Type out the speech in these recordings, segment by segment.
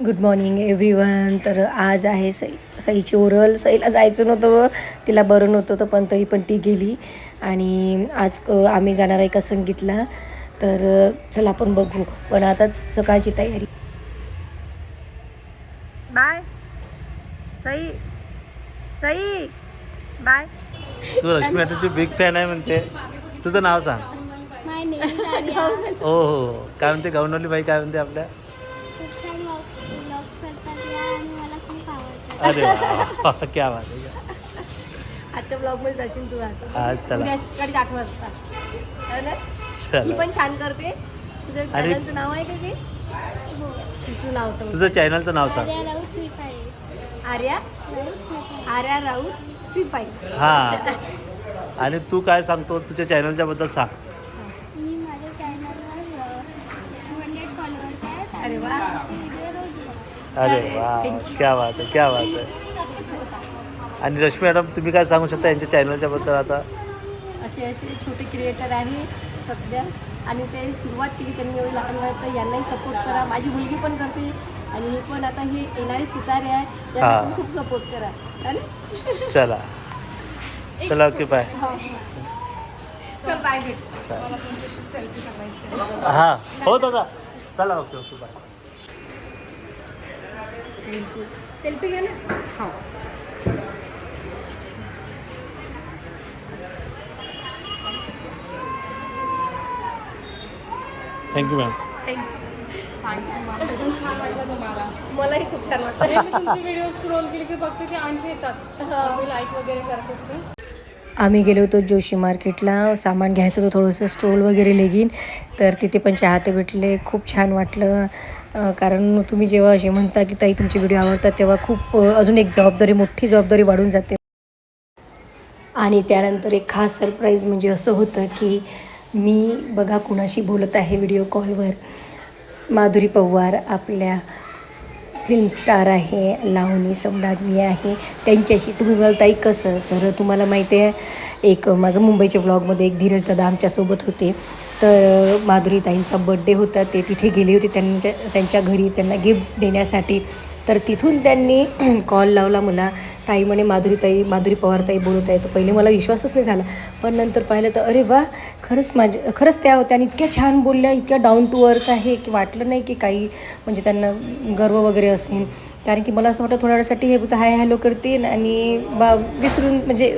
Good morning every one तर आज आहे सई सईची ओरल. सईला जायचं नव्हतं तिला बरं नव्हतं तर पण तरी पण ती गेली. आणि आज आम्ही जाणार आहे का संगीतला तर चला आपण बघू. पण आता सकाळची तयारी. बाय. सई सई बाय. तू रश्मी बिग फॅन आहे म्हणते. तुझं नाव सांग. माय नेम इज आर्या हो हो काय म्हणते? गौनवली बाई काय म्हणते आपल्या खूप छान व्लॉग्स व्लॉग्स करतात या आणि मला खूप आवडतात अरे वा क्या बात आहे आजच्या ब्लॉगमध्ये जाशील तू आता. आज चला. उद्या सकाळी आठ वाजता हो ना? ती चला पण छान करते. चॅनलचं नाव आहे का ते? हो तुझं नाव सांग. तुझं चॅनलचं नाव सांग. Arya Raut three five Arya? Raut three five Arya Raut three five हा. आणि तू काय सांगतो? तुझ्या चॅनलच्या बद्दल सांग. अरे वा क्या बात आहे क्या बात आहे. आणि रश्मी मॅडम तुम्ही काय सांगू शकता यांच्या चॅनलच्या बद्दल आता? असे असे छोटे क्रिएटर आहे सध्या. आणि ते सुरुवात केली त्यांनी एवढी लहान वयात तर यांनाही सपोर्ट करा. माझी मुलगी पण करते आणि ही पण आता हे येणारे सितारे आहे हा. खूप सपोर्ट करा. है ना? चला. चला ओके बाय चल बाय भेट हा. हो दादा. चला ओके ओके बाय सेल्फी घे ना. हो. थँक्यू मॅम मलाही खूप छान वाटतं अरे मी तुमचे व्हिडिओ स्क्रोल केले की बघते ते आणखी येतात. मी लाईक वगैरे करत असते आम्ही गेलो होतो जोशी मार्केटला. सामान घ्यायचं होतं थोडंसं स्टोल वगैरे लेगीन. तर तिथे पण चाहते भेटले. खूप छान वाटलं. कारण तुम्ही जेव्हा असे म्हणता की ताई तुमचे व्हिडिओ आवडतात तेव्हा खूप अजून एक जबाबदारी मोठी जबाबदारी वाढून जाते. आणि त्यानंतर एक खास सरप्राईज म्हणजे असं होतं की मी बघा कुणाशी बोलत आहे व्हिडिओ कॉलवर माधुरी पवार आपल्या फिल्म स्टार आहे लावणी सम्राज्ञी आहे. त्यांच्याशी तुम्ही बोलताय कसं? तर तुम्हाला माहिती आहे एक माझं मुंबईच्या ब्लॉगमध्ये एक धीरज दादा आमच्यासोबत होते. तर माधुरीताईंचा बड्डे होता. ते तिथे गेले होते. त्यांच्या त्यांच्या घरी त्यांना गिफ्ट देण्यासाठी तर तिथून त्यांनी कॉल लावला मला. ताई म्हणे माधुरीताई माधुरी पवारताई बोलत आहे तर पहिले मला विश्वासच नाही झाला. पण नंतर पाहिलं तर अरे वा खरंच माझ्या खरंच त्या होत्या आणि इतक्या छान बोलल्या इतक्या डाऊन टू अर्थ आहे की वाटलं नाही की काही म्हणजे त्यांना गर्व वगैरे असेल. कारण की मला असं वाटतं थोड्या वेळासाठी हे फक्त हाय हॅलो करतील आणि बा विसरून म्हणजे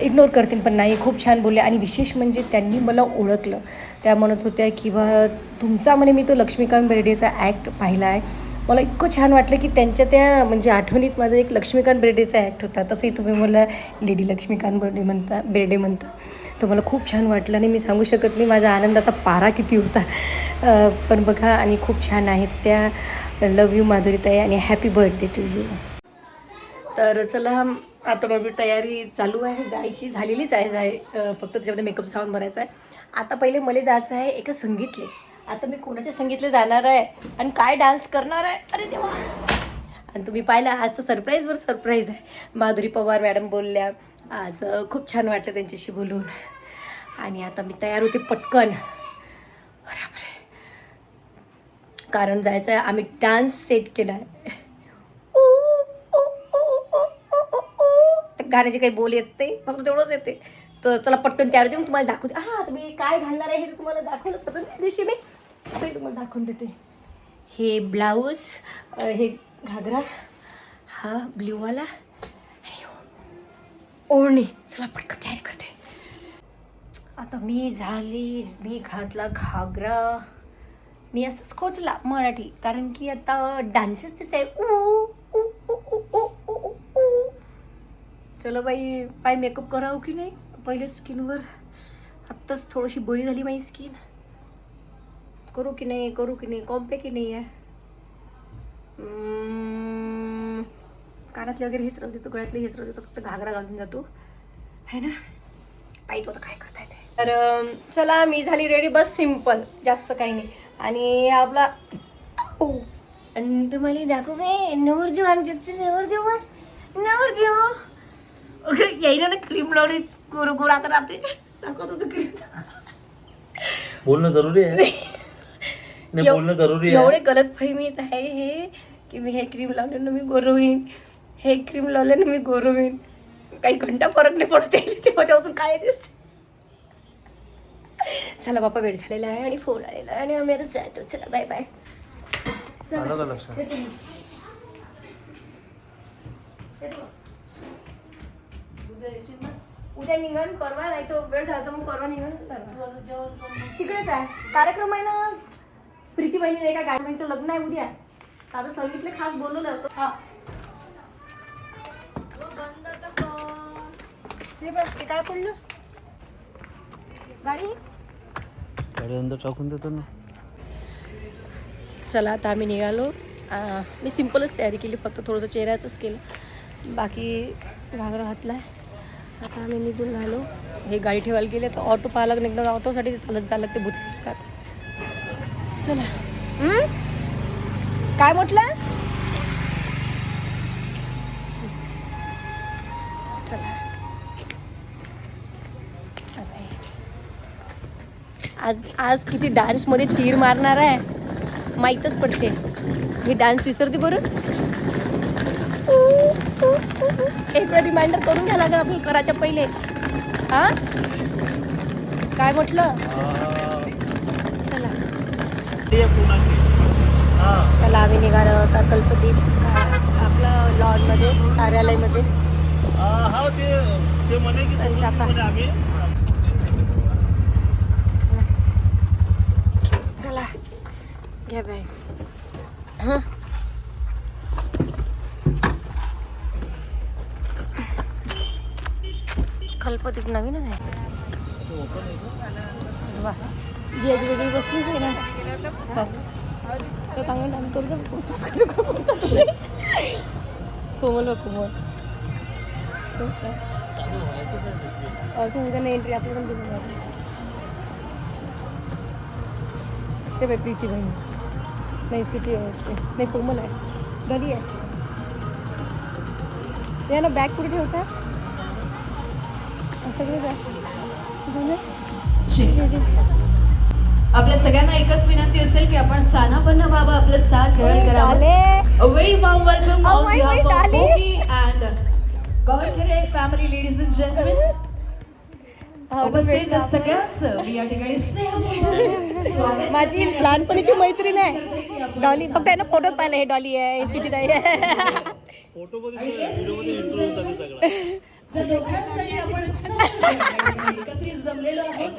इग्नोर करतील. पण नाही खूप छान बोलले आणि विशेष म्हणजे त्यांनी मला ओळखलं. त्या म्हणत होत्या की बा तुमचा म्हणे मी तो लक्ष्मीकांत बेर्डेचा ॲक्ट पाहिला आहे. मला इतकं छान वाटलं की त्यांच्या त्या म्हणजे आठवणीत माझा एक लक्ष्मीकांत बेर्डेचा ॲक्ट होता. तसंही तुम्ही मला लेडी लक्ष्मीकांत बेर्डे म्हणता बेर्डे म्हणता. तर मला खूप छान वाटलं आणि मी सांगू शकत नाही माझा आनंदाचा पारा किती होता. पण बघा आणि खूप छान आहेत त्या. लव यू माधुरीताई आणि हॅपी बर्थडे टू यू तर चला आता माझी तयारी चालू आहे. जायची झालेलीच आहे जाय फक्त त्याच्यामध्ये मेकअप साऊंड भरायचा आहे. आता पहिले मला जायचं आहे एका संगीतले. आता मी कोणाच्या संगीतले जाणार आहे? आणि काय डान्स करणार आहे? अरे देवा. आणि तुम्ही पाहिलं आज तर सरप्राईजवर सरप्राईज आहे. माधुरी पवार मॅडम बोलल्या आज खूप छान वाटलं त्यांच्याशी बोलून. आणि आता मी तयार होते पटकन. कारण जायचं आहे आम्ही डान्स सेट केला आहे गाण्याचे काही बोल येत नाही. फक्त तेवढंच येते. तर चला पटकन तयार होते मग तुम्हाला दाखवते. हा तुम्ही काय घालणार आहे हे तुम्हाला दाखवलं होतं त्या दिवशी मी. तरी तुम्हाला दाखवून देते. हे ब्लाऊज हे घागरा हा ब्ल्यूवाला. ओढणी. चला पटकन तयार करते. आता मी झाली मी घातला घागरा. मी असंच खोचला मराठी कारण की आता डान्सेस तसे आहे. चलो बाई पाय मेकअप करावं की नाही? पहिले स्किनवर आत्ताच थोडीशी बळी झाली माझी स्किन. करू की नाही करू की नाही कॉम्पे की नाही आहे? कानातले वगैरे हेच राहू देतो गळ्यातले हेच राहू देतो फक्त घागरा घालून जातो. है ना? पाहिजे होतं काय करता येते तर चला मी झाली रेडी बस सिंपल जास्त काही नाही. आणि आपला आणि तुम्हाला दाखवू काय? नवरदेव आमच्या नवरदेव आहे. नवरदेव! येईना ना क्रीम लावली गोर गोर आता राहते दाखवत होतं क्रीम बोलणं जरुरी आहे. नाही बोलणं जरुरी आहे. एवढे गलत फहमीत आहे हे की मी हे क्रीम लावल्यानं मी गोर होईन. हे क्रीम लावल्यानं मी गोर होईन. काही घंटा फरक नाही पडते तेव्हा तेव्हापासून काय दिसते? चला बापा वेळ झालेला आहे आणि फोन आलेला आहे आणि आम्ही आता जातो. चला बाय बाय लक्षात? उद्या निघन परवा नाही तो वेळ झाला तर मग परवा निघन. तिकडेच आहे. कार्यक्रम आहे ना प्रीती बहिणी एका गायबाईंचं लग्न आहे उद्या. आता सांगितलं खास बोलवलं होतं. हा. हे बघ ते काय पडलं? गाडी? गाडी अंदर टाकून देतो ना. चला आता आम्ही निघालो. मी सिम्पलच तयारी केली फक्त थोडंसं चेहऱ्याचंच केलं. बाकी घागरा घातला आता आम्ही निघून आलो हे गाडी ठेवायला गेले तर ऑटो पाहायला लागून एकदा ऑटोसाठी चालत जायला लागते भूत चला. काय म्हटलं? चला. आज आज किती डान्समध्ये तीर मारणार आहे. माहीतच पडते. हे डान्स विसरते बरं? एक वेळा रिमाइंडर करून घ्या लागेल आपण करायच्या पहिले. हा? काय म्हटलं? चला. चला आम्ही निघालो आता कल्पदीप आपलं लॉनमध्ये कार्यालयमध्ये. हा ते ते की आता. चला. घ्या बाय हां? कल्पदीप नवीनच आहे. वा. जी आजी वेगळी बसलीच आहे ना. चल. तर चांगलं डान्स करतो कोमल बघ कोमल. अजून उद्या एंट्री आपण पण दिली ते बाई प्रीती बहिणी. नाही सिटी आहे वाटते. नाही कोमल आहे. घरी आहे. या ना बॅग कुठे ठेवता? सगळेच आहे आपल्या सगळ्यांना एकच विनंती असेल की आपण सानापन्न व्हावं आपलं स्थान ग्रहण करावं. on my behalf God, of darling. Bogi and Gawakere family, ladies and gentlemen. उपस्थित सगळ्यांचं मी या ठिकाणी माझी लहानपणीची मैत्रीण आहे. डॉली फक्त आहे ना फोटोत पाहिलं हे डॉली आहे सिटीत आहे फोटो मध्ये ज्या दोघांसाठी आपण एकत्रित जमलेलो आहोत.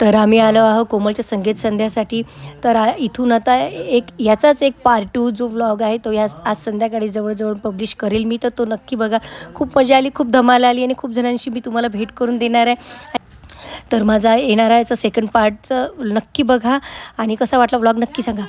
तर आम्ही आलो आहोत कोमलच्या संगीत संध्यासाठी. तर इथून आता एक याचाच एक पार्ट टू जो व्लॉग आहे तो या आज संध्याकाळी जवळजवळ पब्लिश करेल मी. तर तो नक्की बघा. खूप मजा आली खूप धमाल आली आणि खूप जणांशी मी तुम्हाला भेट करून देणार आहे. तर माझा येणार आहे सेकंड पार्टचं नक्की बघा. आणि कसा वाटला ब्लॉग नक्की सांगा.